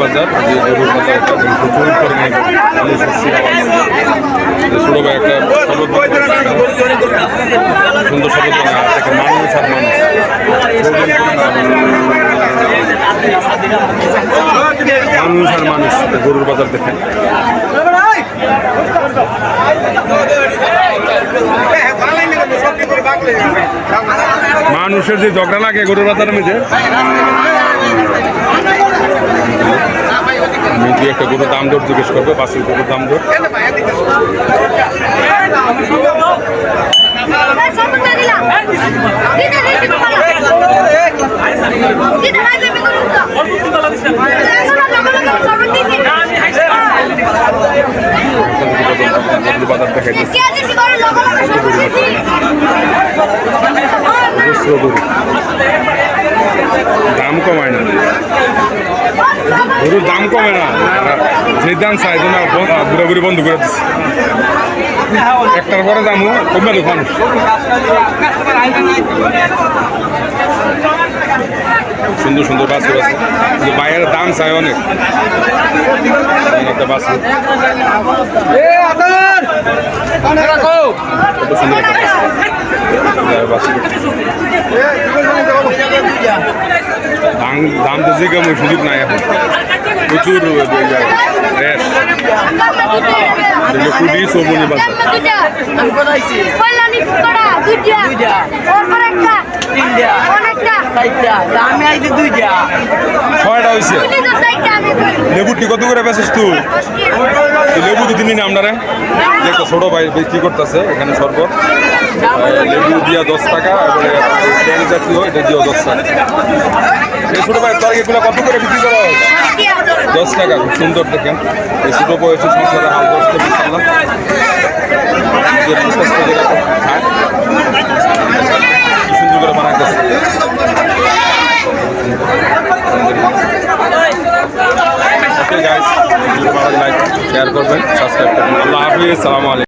বাজার গরুর বাজার একটা প্রচুর একটা সুন্দর শরবত দেখেন মানুষ আর মানুষ মানুষ গরুর বাজার দেখেন মানুষের যে ঝগড়া লাগে, গরুর বাজারের মধ্যে। আমি একটা গরুর দাম দর জিজ্ঞেস করব, বাসের গরুর দাম দর। বাজার দেখা যাচ্ছে গরু দাম কমায় না। গরুর দাম কমে না। যে দাম চাই জন্য ঘুরাঘুরি বন্ধ করে দিচ্ছে একটার পরে দামও কমে লোক মানুষ। সুন্দর সুন্দর বাছুর আছে কিন্তু বাইরের দাম চাই অনেক। একটা কত সুন্দর দাম দাম তো যে কেমন সুযোগ নাই এখন। প্রচুর রেট কুড়ি চৌমনি বাজার ছয়টা হয়েছে লেবুটি কত করে বেছিস তুই? লেবু তো দিনই না আপনারা একটা ছোটো ভাই বিক্রি করতেছে এখানে সরবত আহ, লেবু দিয়া দশ টাকা তেল জাতীয় এটা দিয়েও দশ টাকা। এই ছোটো ভাই তোর এগুলো কত করে বিক্রি করা দশ টাকা খুব সুন্দর দেখেন। এই ছোটো বয়সে সংসারে হাল দশটা বিশাল্লাহ গাইস ভিডিও ভালো লাইক শেয়ার করবেন সাবস্ক্রাইব করবেন আল্লাহ হাফিজ সালামু আলাইকুম